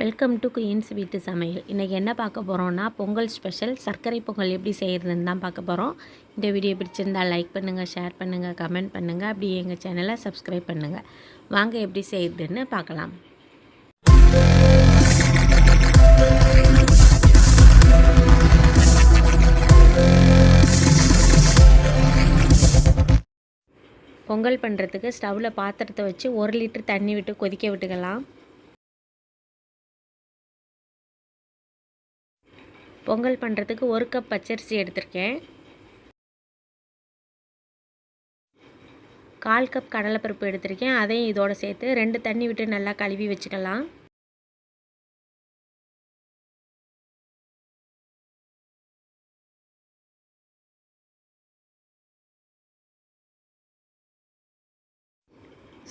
Welcome to queens வீட்டு சமையல் இன்றைக்கி என்ன பார்க்க போகிறோம்னா பொங்கல் ஸ்பெஷல் சர்க்கரை பொங்கல் எப்படி செய்கிறதுன்னு தான் பார்க்க போகிறோம் இந்த வீடியோ பிடிச்சிருந்தால் லைக் பண்ணுங்கள் ஷேர் பண்ணுங்கள் கமெண்ட் பண்ணுங்கள் அப்படி எங்கள் சேனலை சப்ஸ்கிரைப் பண்ணுங்கள் வாங்க எப்படி செய்கிறதுன்னு பார்க்கலாம். பொங்கல் பண்ணுறதுக்கு ஸ்டவ்வில் பாத்திரத்தை வச்சு ஒரு லிட்டர் தண்ணி விட்டு கொதிக்க விட்டுக்கலாம். பொங்கல் பண்ணுறதுக்கு ஒரு கப் பச்சரிசி எடுத்திருக்கேன். கால் கப் கடலைப்பருப்பு எடுத்திருக்கேன். அதையும் இதோடு சேர்த்து ரெண்டு தண்ணி விட்டு நல்லா கழுவி வச்சுக்கலாம்.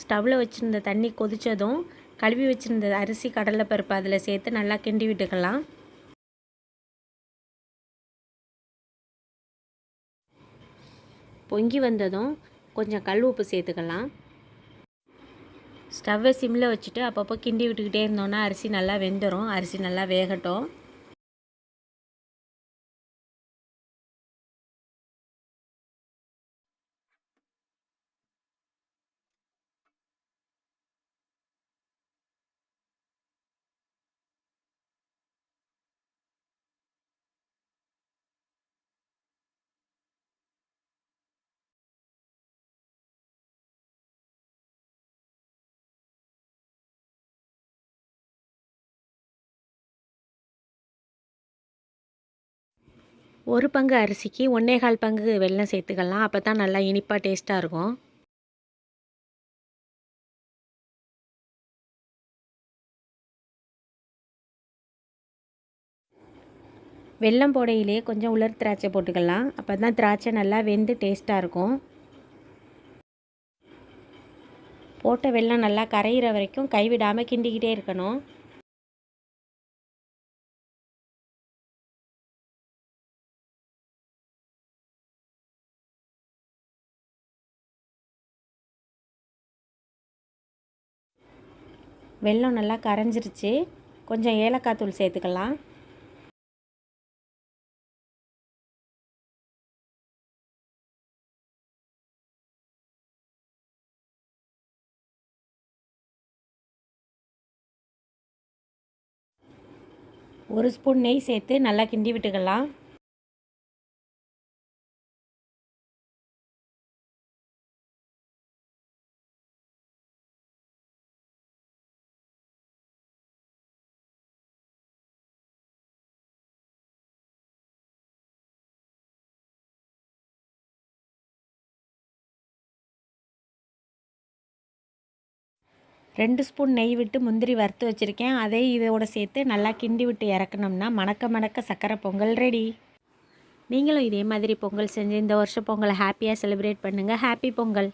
ஸ்டவ்வில் வச்சுருந்த தண்ணி கொதித்ததும் கழுவி வச்சுருந்த அரிசி கடலைப்பருப்பு அதில் சேர்த்து நல்லா கிண்டி விட்டுக்கலாம். பொங்கி வந்ததும் கொஞ்சம் கல் உப்பு சேர்த்துக்கலாம். ஸ்டவ்வை சிம்மில் வச்சுட்டு அப்பப்போ கிண்டி விட்டுக்கிட்டே இருந்தோன்னா அரிசி நல்லா வெந்துடும் அரிசி நல்லா வேகட்டும். ஒரு பங்கு அரிசிக்கு ஒன்றே கால் பங்கு வெல்லம் சேர்த்துக்கலாம். அப்போ தான் நல்லா இனிப்பாக டேஸ்ட்டாக இருக்கும். வெல்லம் போடையிலே கொஞ்சம் உலர் திராட்சை போட்டுக்கலாம். அப்போ தான் திராட்சை நல்லா வெந்து டேஸ்ட்டாக இருக்கும். போட்ட வெள்ளம் நல்லா கரையிற வரைக்கும் கைவிடாமல் கிண்டிக்கிட்டே இருக்கணும். வெல்லம் நல்லா கரைஞ்சிருச்சு. கொஞ்சம் ஏலக்காய் தூள் சேர்த்துக்கலாம். ஒரு ஸ்பூன் நெய் சேர்த்து நல்லா கிண்டி விட்டுக்கலாம். ரெண்டு ஸ்பூன் நெய் விட்டு முந்திரி வறுத்து வச்சுருக்கேன். அதே இதோட சேர்த்து நல்லா கிண்டி விட்டு இறக்கணும்னா மணக்க மணக்க சக்கரை பொங்கல் ரெடி நீங்களும் இதே மாதிரி பொங்கல் செஞ்சு இந்த வருஷம் பொங்கலை ஹாப்பியாக செலிப்ரேட் பண்ணுங்கள் ஹாப்பி பொங்கல்.